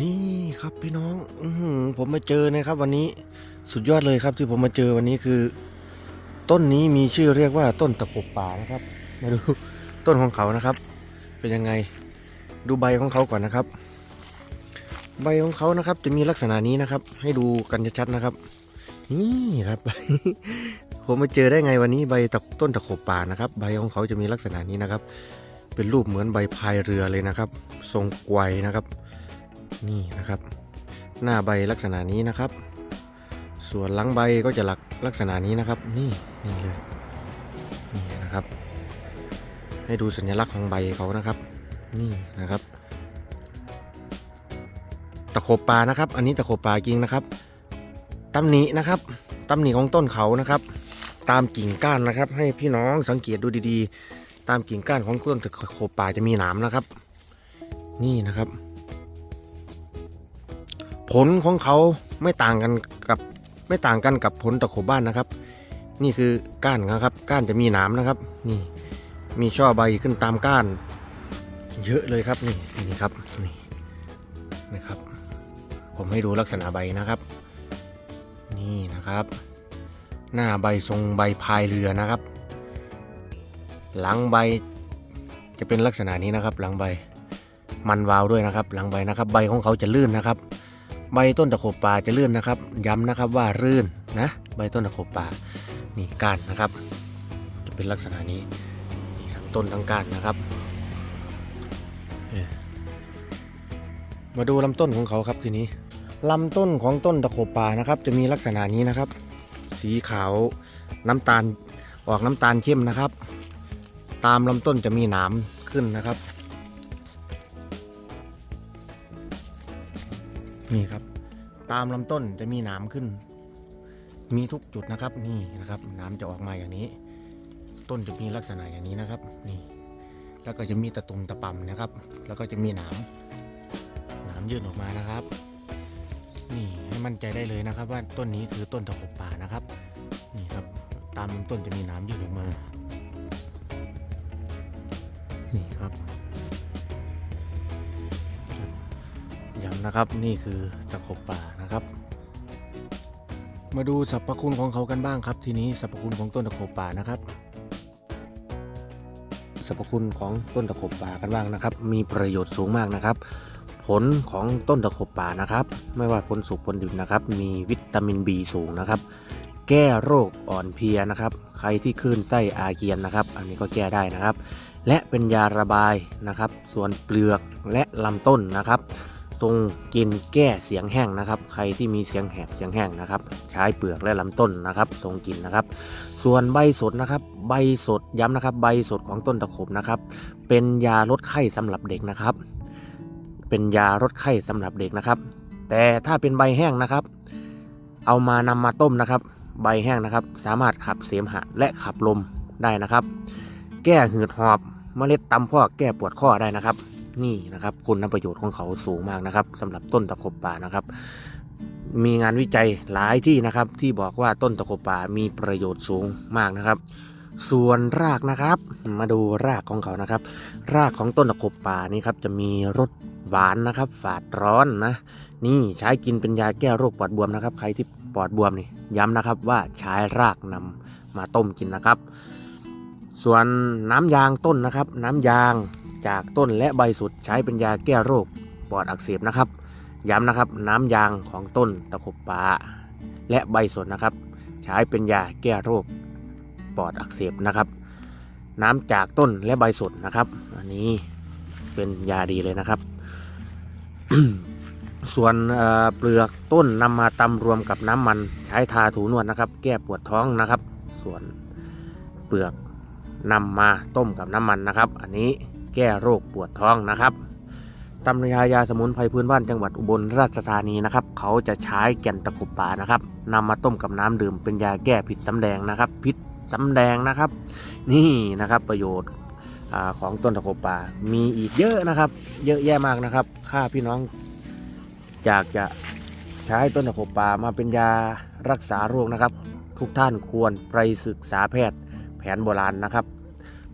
นี่ครับพี่น้องอผมมาเจอนะครับ วันนี้สุดยอดเลยครับที่ผมมาเจอวันนี้คือ ต้นนี้มีชื่อเรียกว่าต้นตะขบป่านะครับมาดูต้นของเขานะครับ เป็นยังไงดูใบของเขาก่อนนะครับ ใบของเขานะครับ จะมีลักษณะนี้นะครับ ให้ดูกันชัดๆนะครับ นี่ครับ ผมมาเจอได้ไงวันนี้ใบตต้นตะขบป่านะครับ ใบของเขาจะมีลักษณะนี้นะครับ เป็นรูปเหมือนใบพายเรือเลยนะครับ ทรงไกวนะครับ นี่นะครับ หน้าใบลักษณะนี้นะครับ ส่วนหลังใบก็จะหลักลักษณะนี้นะครับ นี่นี่เลยนี่นะครับ ให้ดูสัญลักษณ์ของใบเขานะครับ นี่นะครับ ตะขบปลานะครับ อันนี้ตะขบปลาจริงนะครับตำหนินะครับตำหนิของต้นเขานะครับ ตามกิ่งก้านนะครับ ให้พี่น้องสังเกตดูดีๆ ตามกิ่งก้านของต้นตะขบปลาจะมีหนามนะครับ นี่นะครับ ผลของเขาไม่ต่างกันกับไม่ต่างกันกับผลตะขบบ้านนะครับ นี่คือก้านนะครับ ก้านจะมีหนามนะครับ นี่มีช่อใบขึ้นตามก้าน เยอะเลยครับนี่นี่ครับนี่นะครับ ผมให้ดูลักษณะใบนะครับ นี่นะครับ หน้าใบทรงใบพายเรือนะครับ หลังใบจะเป็นลักษณะนี้นะครับ หลังใบมันวาวด้วยนะครับ หลังใบนะครับ ใบของเขาจะลื่นนะครับ ใบต้นตะขบป่าจะลื่นนะครับ ย้ำนะครับว่าลื่นนะใบต้นตะขบป่านี่ก้านนะครับ จะเป็นลักษณะนี้นี่ทั้งต้นทั้งก้านนะครับมาดูลำต้นของเขาครับทีนี้ลำต้นของต้นตะขบป่านะครับ จะมีลักษณะนี้นะครับ สีขาวน้ำตาลออกน้ำตาลเข้มนะครับ ตามลำต้นจะมีหนามขึ้นนะครับ นี่ครับ ตามลำต้นจะมีหนามขึ้น มีทุกจุดนะครับ นี่นะครับหนามจะออกมาอย่างนี้ ต้นจะมีลักษณะอย่างนี้นะครับ นี่ แล้วก็จะมีตะตุ่มตะปำนะครับ แล้วก็จะมีหนามหนามยื่นออกมานะครับ นี่ให้มั่นใจได้เลยนะครับ ว่าต้นนี้คือต้นตะขบป่านะครับ นี่ครับ ตามต้นจะมีหนามยื่นออกมา นี่ครับ นะครับ นี่คือตะขบป่านะครับ มาดูสรรพคุณของเขากันบ้างครับ ทีนี้สรรพคุณของต้นตะขบป่านะครับสรรพคุณของต้นตะขบป่ากันบ้างนะครับ มีประโยชน์สูงมากนะครับ ผลของต้นตะขบป่านะครับ ไม่ว่าผลสุกผลดิบนะครับ มีวิตามิน B สูงนะครับ แก้โรคอ่อนเพลียนะครับ ใครที่คลื่นไส้อาเจียนนะครับ อันนี้ก็แก้ได้นะครับ และเป็นยาระบายนะครับ ส่วนเปลือกและลำต้นนะครับ ทรงกินแก้เสียงแห้งนะครับ ใครที่มีเสียงแหบเสียงแห้งนะครับ ใช้เปลือกและลำต้นนะครับ ทรงกินนะครับ ส่วนใบสดนะครับ ใบสดย้ำนะครับ ใบสดของต้นตะขบนะครับ เป็นยาลดไข้สำหรับเด็กนะครับ เป็นยาลดไข้สำหรับเด็กนะครับ แต่ถ้าเป็นใบแห้งนะครับ เอามานำมาต้มนะครับ ใบแห้งนะครับ สามารถขับเสมหะและขับลมได้นะครับ แก้หืดหอบเมล็ดตำพอกแก้ปวดข้อได้นะครับ นี่นะครับคุณประโยชน์ของเขาสูงมากนะครับสำหรับต้นตะขบป่านะครับ มีงานวิจัยหลายที่นะครับ ที่บอกว่าต้นตะขบป่ามีประโยชน์สูงมากนะครับ ส่วนรากนะครับ มาดูรากของเขานะครับ รากของต้นตะขบป่านี่ครับจะมีรสหวานนะครับ ฝาดร้อนนะ นี่ใช้กินเป็นยาแก้โรคปอดบวมนะครับ ใครที่ปอดบวมนี่ย้ำนะครับว่าใช้รากนำมาต้มกินนะครับ ส่วนน้ำยางต้นนะครับ น้ำยาง จากต้นและใบสุดใช้เป็นยาแก้โรคปอดอักเสบนะครับ ย้ำนะครับน้ำยางของต้นตะขบป่าและใบสดนะครับ ใช้เป็นยาแก้โรคปอดอักเสบนะครับ น้ำจากต้นและใบสดนะครับ อันนี้เป็นยาดีเลยนะครับ ส่วนเเปลือกต้นนำมาตำรวมกับน้ำมันใช้ทาถูนวดนะครับ แก้ปวดท้องนะครับ ส่วนเปลือกนำมาต้มกับน้ำมันนะครับ อันนี้ แก้โรคปวดท้องนะครับตำรายาสมุนไพรพื้นบ้านจังหวัดอุบลราชธานีนะครับ เขาจะใช้แก่นตะขบป่านะครับนำมาต้มกับน้ำดื่มเป็นยาแก้พิษสำแดงนะครับ พิษสำแดงนะครับ นี่นะครับประโยชน์ของต้นตะขบป่ามีอีกเยอะนะครับ เยอะแยะมากนะครับถ้าพี่น้องอยากจะใช้ต้นตะขบป่ามาเป็นยารักษาโรคนะครับ ทุกท่านควรไปศึกษาแพทย์แผนโบราณนะครับ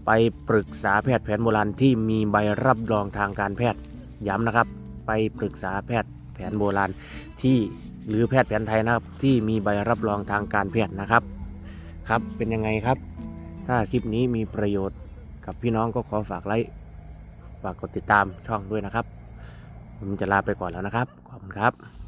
ไปปรึกษาแพทย์แผนโบราณที่มีใบรับรองทางการแพทย์ย้ำนะครับไปไปปรึกษาแพทย์แผนโบราณที่หรือแพทย์แผนไทยนะครับ ที่มีใบรับรองทางการแพทย์นะครับครับเป็นยังไงครับ ถ้าคลิปนี้มีประโยชน์กับพี่น้องก็ขอฝากไลค์ฝากกดติดตามช่องด้วยนะครับ ผมจะลาไปก่อนแล้วนะครับ ขอบคุณครับ